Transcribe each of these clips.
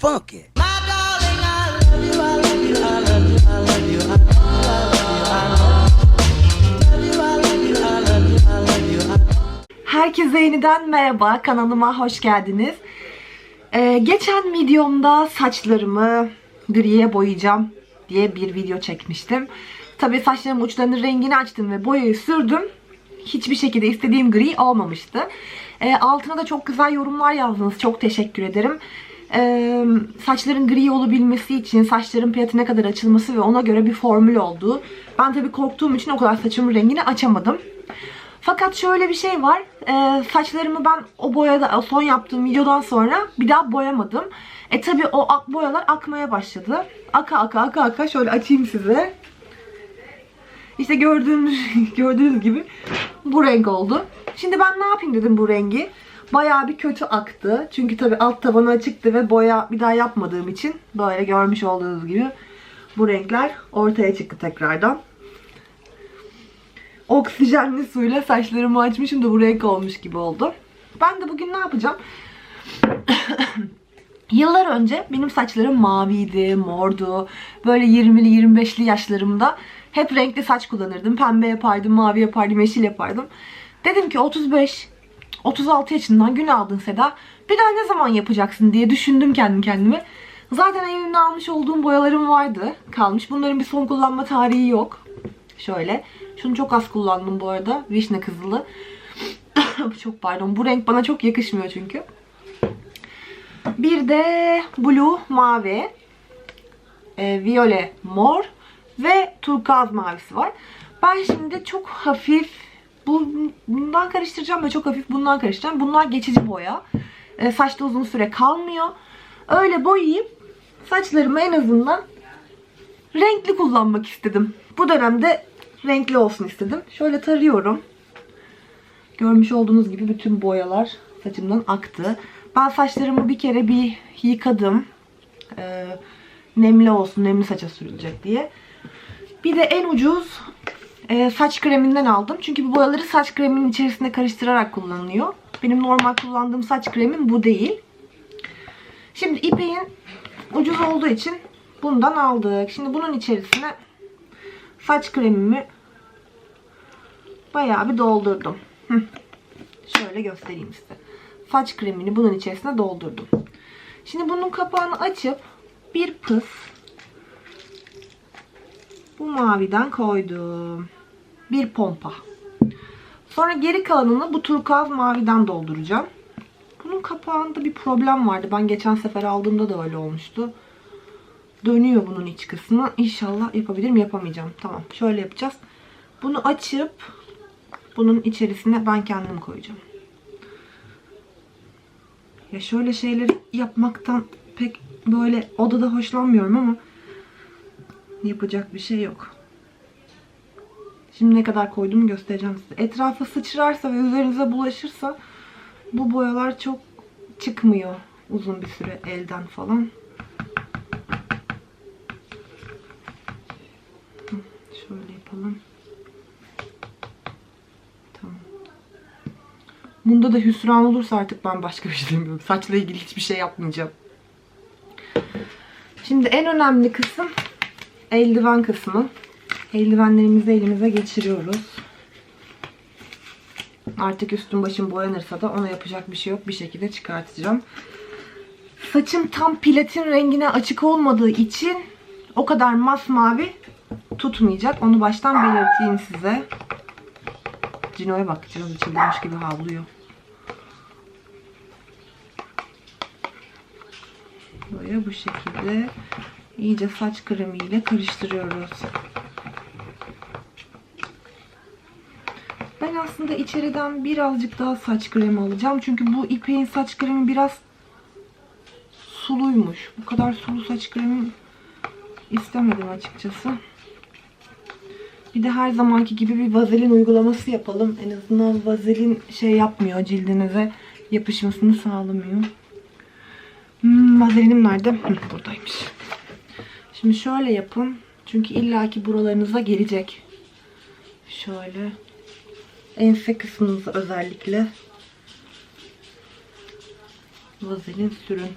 funky. Herkese yeniden merhaba. Kanalıma hoş geldiniz. Ee, geçen videomda saçlarımı griye boyayacağım diye bir video çekmiştim. Tabii saçlarımın uçlarının rengini açtım ve boyayı sürdüm. Hiçbir şekilde istediğim gri olmamıştı. Ee, altına da çok güzel yorumlar yazdınız. Çok teşekkür ederim. Ee, saçların gri olabilmesi için saçların platine kadar açılması ve ona göre bir formül olduğu. Ben tabii korktuğum için o kadar saçımın rengini açamadım. Fakat şöyle bir şey var. Ee, saçlarımı ben o boyada son yaptığım videodan sonra bir daha boyamadım. E tabi o ak boyalar akmaya başladı. Aka aka aka aka şöyle açayım size. İşte gördüğünüz gördüğünüz gibi bu renk oldu. Şimdi ben ne yapayım dedim bu rengi. Bayağı bir kötü aktı. Çünkü tabi alt tabanı açıktı ve boya bir daha yapmadığım için böyle görmüş olduğunuz gibi bu renkler ortaya çıktı tekrardan oksijenli suyla saçlarımı açmışım da bu renk olmuş gibi oldu. Ben de bugün ne yapacağım? Yıllar önce benim saçlarım maviydi, mordu. Böyle 20'li 25'li yaşlarımda hep renkli saç kullanırdım. Pembe yapardım, mavi yapardım, yeşil yapardım. Dedim ki 35 36 yaşından gün aldın Seda. Bir daha ne zaman yapacaksın diye düşündüm kendi kendime. Zaten elimde almış olduğum boyalarım vardı. Kalmış. Bunların bir son kullanma tarihi yok. Şöyle. Şunu çok az kullandım bu arada. Vişne kızılı. çok pardon. Bu renk bana çok yakışmıyor çünkü. Bir de blue mavi. E, viyole mor. Ve turkuaz mavisi var. Ben şimdi çok hafif bu, bundan karıştıracağım ve çok hafif bundan karıştıracağım. Bunlar geçici boya. E, saçta uzun süre kalmıyor. Öyle boyayıp saçlarımı en azından renkli kullanmak istedim. Bu dönemde renkli olsun istedim. Şöyle tarıyorum. Görmüş olduğunuz gibi bütün boyalar saçımdan aktı. Ben saçlarımı bir kere bir yıkadım. Ee, nemli olsun, nemli saça sürülecek diye. Bir de en ucuz e, saç kreminden aldım. Çünkü bu boyaları saç kreminin içerisinde karıştırarak kullanılıyor. Benim normal kullandığım saç kremim bu değil. Şimdi ipeğin ucuz olduğu için bundan aldık. Şimdi bunun içerisine saç kremimi bayağı bir doldurdum. Şöyle göstereyim size. Saç kremini bunun içerisine doldurdum. Şimdi bunun kapağını açıp bir pıs bu maviden koydum. Bir pompa. Sonra geri kalanını bu turkuaz maviden dolduracağım. Bunun kapağında bir problem vardı. Ben geçen sefer aldığımda da öyle olmuştu. Dönüyor bunun iç kısmı. İnşallah yapabilirim. Yapamayacağım. Tamam. Şöyle yapacağız. Bunu açıp bunun içerisine ben kendim koyacağım. Ya şöyle şeyleri yapmaktan pek böyle odada hoşlanmıyorum ama yapacak bir şey yok. Şimdi ne kadar koyduğumu göstereceğim size. Etrafa sıçrarsa ve üzerinize bulaşırsa bu boyalar çok çıkmıyor uzun bir süre elden falan. Şöyle yapalım. Tamam. Bunda da hüsran olursa artık ben başka bir şey demiyorum. Saçla ilgili hiçbir şey yapmayacağım. Şimdi en önemli kısım eldiven kısmı. Eldivenlerimizi elimize geçiriyoruz. Artık üstüm başım boyanırsa da ona yapacak bir şey yok. Bir şekilde çıkartacağım. Saçım tam platin rengine açık olmadığı için o kadar masmavi tutmayacak. Onu baştan belirteyim size. Cino'ya bak. Cino çıldırmış gibi havlıyor. Böyle bu şekilde iyice saç kremiyle karıştırıyoruz. Ben aslında içeriden birazcık daha saç kremi alacağım. Çünkü bu ipeğin saç kremi biraz suluymuş. Bu kadar sulu saç kremi istemedim açıkçası. Bir de her zamanki gibi bir vazelin uygulaması yapalım. En azından vazelin şey yapmıyor cildinize yapışmasını sağlamıyor. Hmm, vazelinim nerede? Hı, buradaymış. Şimdi şöyle yapın. Çünkü illaki buralarınıza gelecek. Şöyle. Ense kısmınıza özellikle vazelin sürün.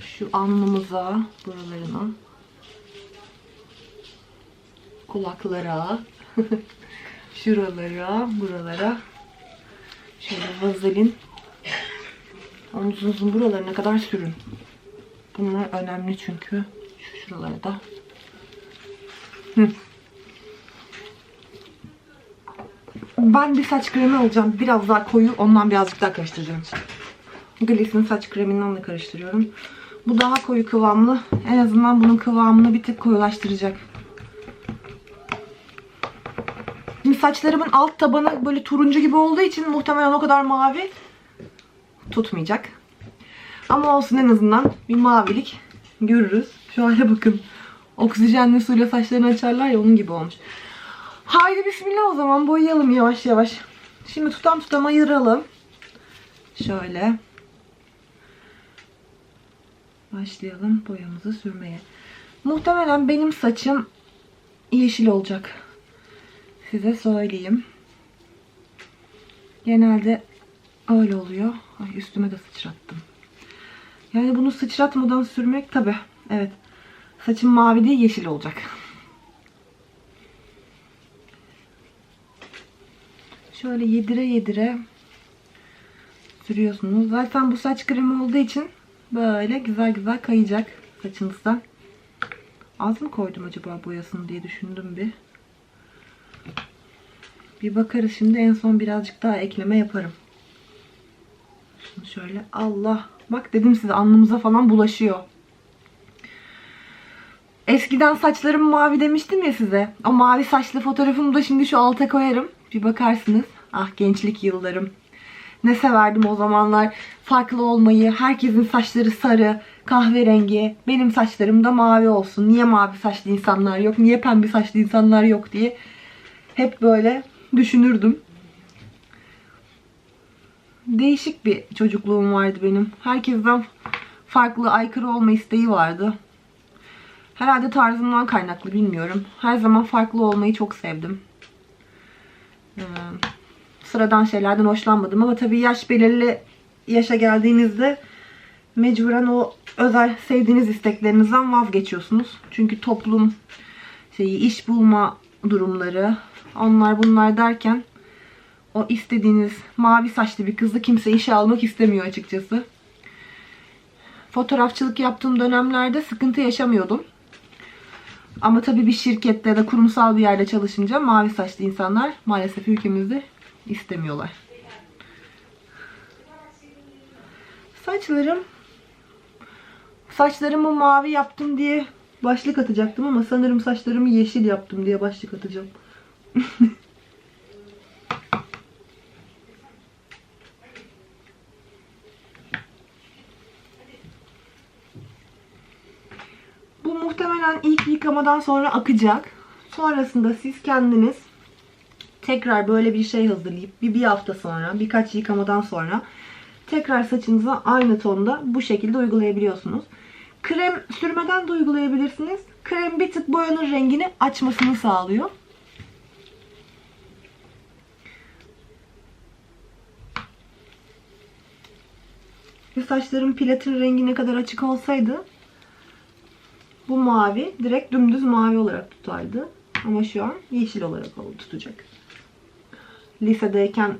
Şu alnımıza, buralarına, kulaklara, şuralara, buralara şöyle vazelin omzunuzun buralarına kadar sürün. Bunlar önemli çünkü. Şu şuralara da. Hı. Ben bir saç kremi alacağım. Biraz daha koyu. Ondan birazcık daha karıştıracağım. Gliss'in saç kreminden de karıştırıyorum. Bu daha koyu kıvamlı. En azından bunun kıvamını bir tık koyulaştıracak. Şimdi saçlarımın alt tabanı böyle turuncu gibi olduğu için muhtemelen o kadar mavi tutmayacak. Ama olsun en azından bir mavilik görürüz. Şu hale bakın. Oksijenli suyla saçlarını açarlar ya onun gibi olmuş. Haydi bismillah o zaman boyayalım yavaş yavaş. Şimdi tutam tutam ayıralım. Şöyle. Başlayalım boyamızı sürmeye. Muhtemelen benim saçım yeşil olacak. Size söyleyeyim. Genelde öyle oluyor. Ay üstüme de sıçrattım. Yani bunu sıçratmadan sürmek tabi. Evet. Saçım mavi değil yeşil olacak. Şöyle yedire yedire sürüyorsunuz. Zaten bu saç kremi olduğu için böyle güzel güzel kayacak saçınızda. Az mı koydum acaba boyasını diye düşündüm bir. Bir bakarız şimdi en son birazcık daha ekleme yaparım. Şimdi şöyle Allah. Bak dedim size alnımıza falan bulaşıyor. Eskiden saçlarım mavi demiştim ya size. O mavi saçlı fotoğrafımı da şimdi şu alta koyarım. Bir bakarsınız. Ah gençlik yıllarım. Ne severdim o zamanlar. Farklı olmayı. Herkesin saçları sarı, kahverengi. Benim saçlarım da mavi olsun. Niye mavi saçlı insanlar yok? Niye pembe saçlı insanlar yok diye. Hep böyle düşünürdüm. Değişik bir çocukluğum vardı benim. Herkesten farklı, aykırı olma isteği vardı. Herhalde tarzımdan kaynaklı bilmiyorum. Her zaman farklı olmayı çok sevdim. Ee, sıradan şeylerden hoşlanmadım ama tabii yaş belirli yaşa geldiğinizde mecburen o özel sevdiğiniz isteklerinizden vazgeçiyorsunuz. Çünkü toplum şeyi iş bulma durumları onlar bunlar derken o istediğiniz mavi saçlı bir kızı kimse işe almak istemiyor açıkçası. Fotoğrafçılık yaptığım dönemlerde sıkıntı yaşamıyordum. Ama tabii bir şirkette ya da kurumsal bir yerde çalışınca mavi saçlı insanlar maalesef ülkemizde istemiyorlar. Saçlarım saçlarımı mavi yaptım diye başlık atacaktım ama sanırım saçlarımı yeşil yaptım diye başlık atacağım. Bu muhtemelen ilk yıkamadan sonra akacak. Sonrasında siz kendiniz tekrar böyle bir şey hazırlayıp bir, bir hafta sonra birkaç yıkamadan sonra tekrar saçınıza aynı tonda bu şekilde uygulayabiliyorsunuz. Krem sürmeden de uygulayabilirsiniz. Krem bir tık boyanın rengini açmasını sağlıyor. Ve saçlarım platin rengi ne kadar açık olsaydı bu mavi direkt dümdüz mavi olarak tutardı. Ama şu an yeşil olarak tutacak. Lisedeyken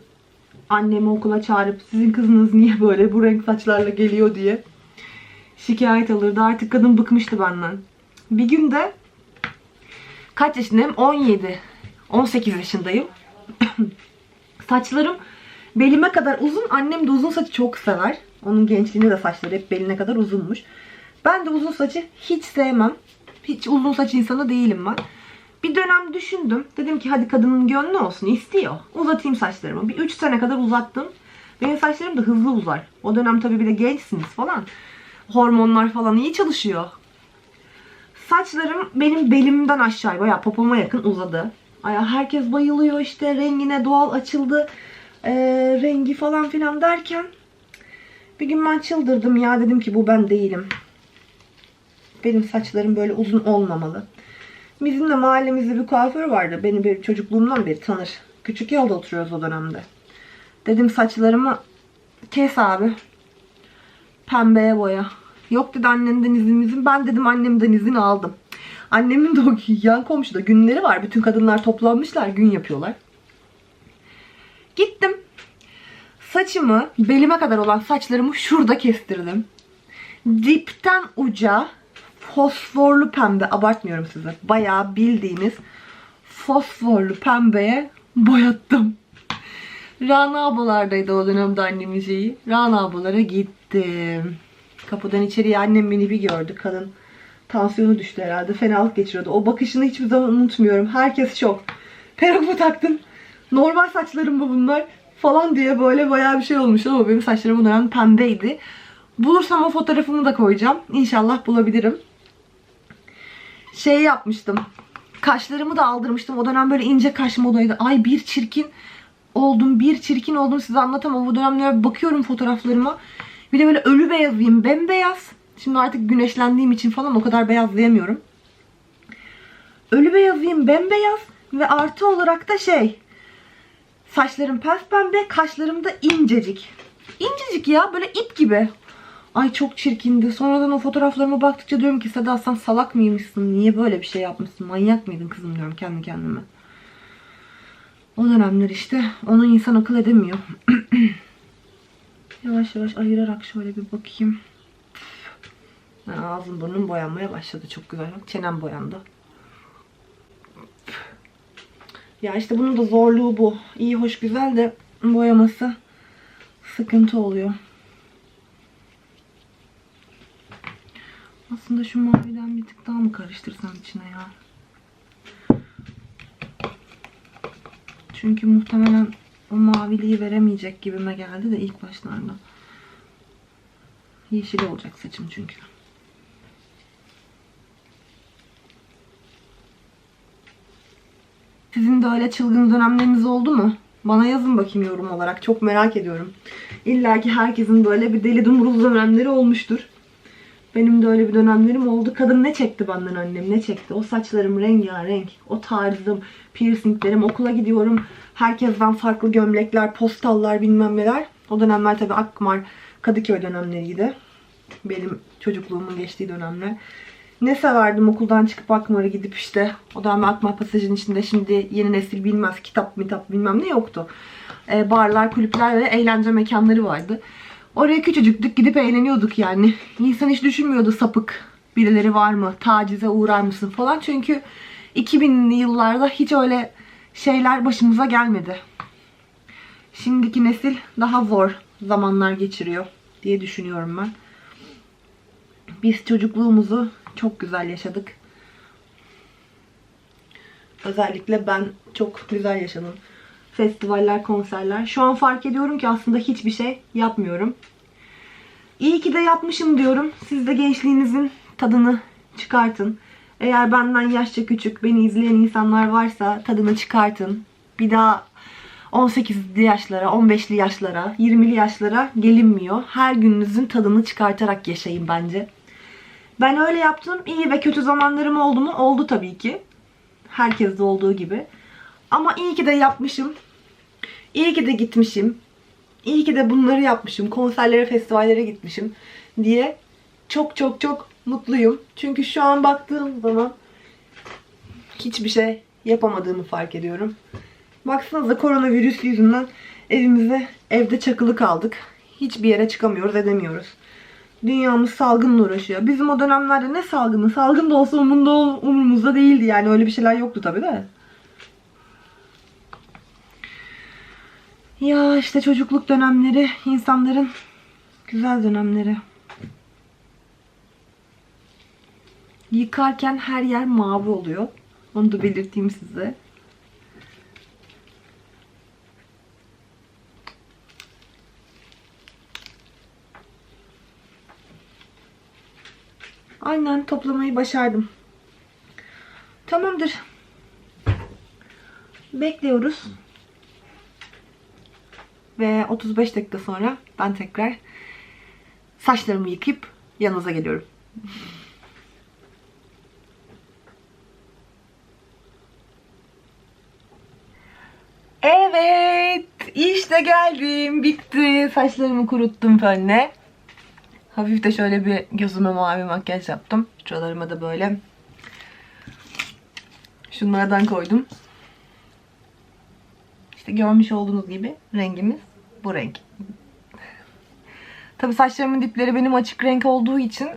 annemi okula çağırıp sizin kızınız niye böyle bu renk saçlarla geliyor diye şikayet alırdı. Artık kadın bıkmıştı benden. Bir gün de kaç yaşındayım? 17. 18 yaşındayım. Saçlarım belime kadar uzun. Annem de uzun saçı çok sever. Onun gençliğinde de saçları hep beline kadar uzunmuş. Ben de uzun saçı hiç sevmem. Hiç uzun saç insanı değilim ben. Bir dönem düşündüm. Dedim ki hadi kadının gönlü olsun istiyor. Uzatayım saçlarımı. Bir 3 sene kadar uzattım. Benim saçlarım da hızlı uzar. O dönem tabii bir de gençsiniz falan. Hormonlar falan iyi çalışıyor. Saçlarım benim belimden aşağı bayağı popoma yakın uzadı. Ay, herkes bayılıyor işte rengine doğal açıldı. Ee, rengi falan filan derken bir gün ben çıldırdım ya dedim ki bu ben değilim. Benim saçlarım böyle uzun olmamalı. Bizim de mahallemizde bir kuaför vardı. Beni bir çocukluğumdan beri tanır. Küçük yolda oturuyoruz o dönemde. Dedim saçlarımı kes abi. Pembeye boya. Yok dedi annemden izin izin. Ben dedim annemden izin aldım. Annemin de o yan komşuda günleri var. Bütün kadınlar toplanmışlar. Gün yapıyorlar. Gittim. Saçımı belime kadar olan saçlarımı şurada kestirdim. Dipten uca fosforlu pembe abartmıyorum size. Bayağı bildiğiniz fosforlu pembeye boyattım. Rana ablalardaydı o dönemde annemin şeyi. Rana ablalara gittim. Kapıdan içeriye annem beni bir gördü. Kadın tansiyonu düştü herhalde. Fenalık geçiriyordu. O bakışını hiçbir zaman unutmuyorum. Herkes şok. Peruk mu taktın? Normal saçlarım mı bunlar? Falan diye böyle bayağı bir şey olmuş ama benim saçlarım o pembeydi. Bulursam o fotoğrafımı da koyacağım. İnşallah bulabilirim. Şey yapmıştım. Kaşlarımı da aldırmıştım. O dönem böyle ince kaş modaydı. Ay bir çirkin oldum, bir çirkin oldum size anlatamam. Bu dönemlere bakıyorum fotoğraflarıma. Bir de böyle ölü beyazıyım, bembeyaz. Şimdi artık güneşlendiğim için falan o kadar beyazlayamıyorum. Ölü beyazıyım, bembeyaz. Ve artı olarak da şey, saçlarım pes pembe, kaşlarım da incecik. İncecik ya, böyle ip gibi. Ay çok çirkindi. Sonradan o fotoğraflarıma baktıkça diyorum ki Seda sen salak mıymışsın? Niye böyle bir şey yapmışsın? Manyak mıydın kızım diyorum kendi kendime. O dönemler işte onu insan akıl edemiyor. yavaş yavaş ayırarak şöyle bir bakayım. Ha, ağzım burnum boyanmaya başladı. Çok güzel. Çenem boyandı. Ya işte bunun da zorluğu bu. İyi hoş güzel de boyaması sıkıntı oluyor. Aslında şu maviden bir tık daha mı karıştırsam içine ya? Çünkü muhtemelen o maviliği veremeyecek gibime geldi de ilk başlarda. Yeşil olacak saçım çünkü. Sizin de öyle çılgın dönemleriniz oldu mu? Bana yazın bakayım yorum olarak. Çok merak ediyorum. İlla ki herkesin böyle bir deli dumrul dönemleri olmuştur. Benim de öyle bir dönemlerim oldu. Kadın ne çekti benden annem ne çekti? O saçlarım rengarenk, o tarzım, piercinglerim, okula gidiyorum. Herkesten farklı gömlekler, postallar bilmem neler. O dönemler tabii Akmar, Kadıköy dönemleriydi. Benim çocukluğumun geçtiği dönemler. Ne severdim okuldan çıkıp Akmar'a gidip işte o dönem Akmar pasajının içinde şimdi yeni nesil bilmez kitap mitap bilmem ne yoktu. Ee, barlar, kulüpler ve eğlence mekanları vardı. Oraya küçücüktük gidip eğleniyorduk yani. İnsan hiç düşünmüyordu sapık birileri var mı, tacize uğrar mısın falan. Çünkü 2000'li yıllarda hiç öyle şeyler başımıza gelmedi. Şimdiki nesil daha zor zamanlar geçiriyor diye düşünüyorum ben. Biz çocukluğumuzu çok güzel yaşadık. Özellikle ben çok güzel yaşadım. Festivaller, konserler. Şu an fark ediyorum ki aslında hiçbir şey yapmıyorum. İyi ki de yapmışım diyorum. Siz de gençliğinizin tadını çıkartın. Eğer benden yaşça küçük beni izleyen insanlar varsa tadını çıkartın. Bir daha 18'li yaşlara, 15'li yaşlara, 20'li yaşlara gelinmiyor. Her gününüzün tadını çıkartarak yaşayın bence. Ben öyle yaptım. İyi ve kötü zamanlarım oldu mu? Oldu tabii ki. Herkeste olduğu gibi. Ama iyi ki de yapmışım. İyi ki de gitmişim. İyi ki de bunları yapmışım. Konserlere, festivallere gitmişim diye çok çok çok mutluyum. Çünkü şu an baktığım zaman hiçbir şey yapamadığımı fark ediyorum. Baksanıza koronavirüs yüzünden evimize evde çakılı kaldık. Hiçbir yere çıkamıyoruz, edemiyoruz. Dünyamız salgınla uğraşıyor. Bizim o dönemlerde ne salgını? Salgın da olsa umurumuzda değildi yani. Öyle bir şeyler yoktu tabii de. Ya işte çocukluk dönemleri insanların güzel dönemleri. Yıkarken her yer mavi oluyor. Onu da belirteyim size. Aynen toplamayı başardım. Tamamdır. Bekliyoruz. Ve 35 dakika sonra ben tekrar saçlarımı yıkayıp yanınıza geliyorum. Evet, işte geldim. Bitti. Saçlarımı kuruttum fönle. Hafif de şöyle bir gözüme mavi makyaj yaptım. Şuralarıma da böyle şunlardan koydum. İşte görmüş olduğunuz gibi rengimiz bu renk. Tabi saçlarımın dipleri benim açık renk olduğu için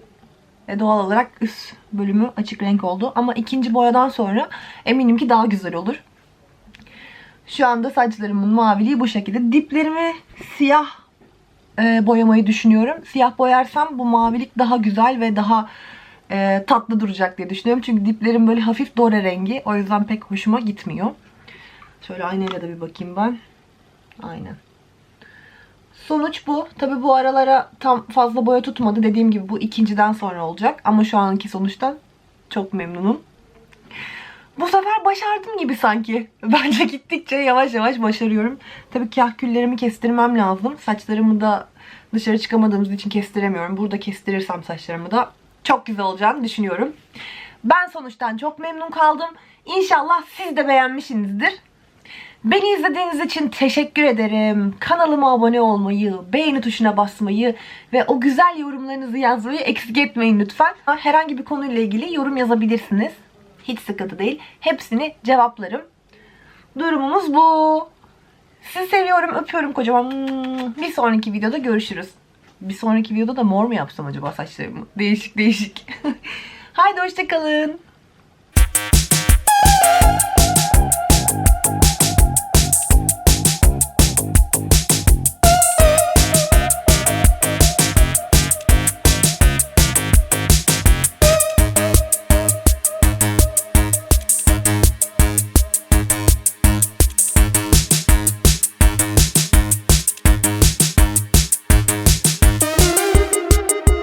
e, doğal olarak üst bölümü açık renk oldu. Ama ikinci boyadan sonra eminim ki daha güzel olur. Şu anda saçlarımın maviliği bu şekilde. Diplerimi siyah e, boyamayı düşünüyorum. Siyah boyarsam bu mavilik daha güzel ve daha e, tatlı duracak diye düşünüyorum. Çünkü diplerim böyle hafif dore rengi. O yüzden pek hoşuma gitmiyor. Şöyle aynayla da bir bakayım ben. Aynen. Sonuç bu. Tabi bu aralara tam fazla boya tutmadı. Dediğim gibi bu ikinciden sonra olacak. Ama şu anki sonuçtan çok memnunum. Bu sefer başardım gibi sanki. Bence gittikçe yavaş yavaş başarıyorum. Tabii kahküllerimi kestirmem lazım. Saçlarımı da dışarı çıkamadığımız için kestiremiyorum. Burada kestirirsem saçlarımı da çok güzel olacağını düşünüyorum. Ben sonuçtan çok memnun kaldım. İnşallah siz de beğenmişsinizdir. Beni izlediğiniz için teşekkür ederim. Kanalıma abone olmayı, beğeni tuşuna basmayı ve o güzel yorumlarınızı yazmayı eksik etmeyin lütfen. Herhangi bir konuyla ilgili yorum yazabilirsiniz. Hiç sıkıntı değil. Hepsini cevaplarım. Durumumuz bu. Sizi seviyorum, öpüyorum kocaman. Bir sonraki videoda görüşürüz. Bir sonraki videoda da mor mu yapsam acaba saçlarımı? Değişik değişik. Haydi hoşçakalın.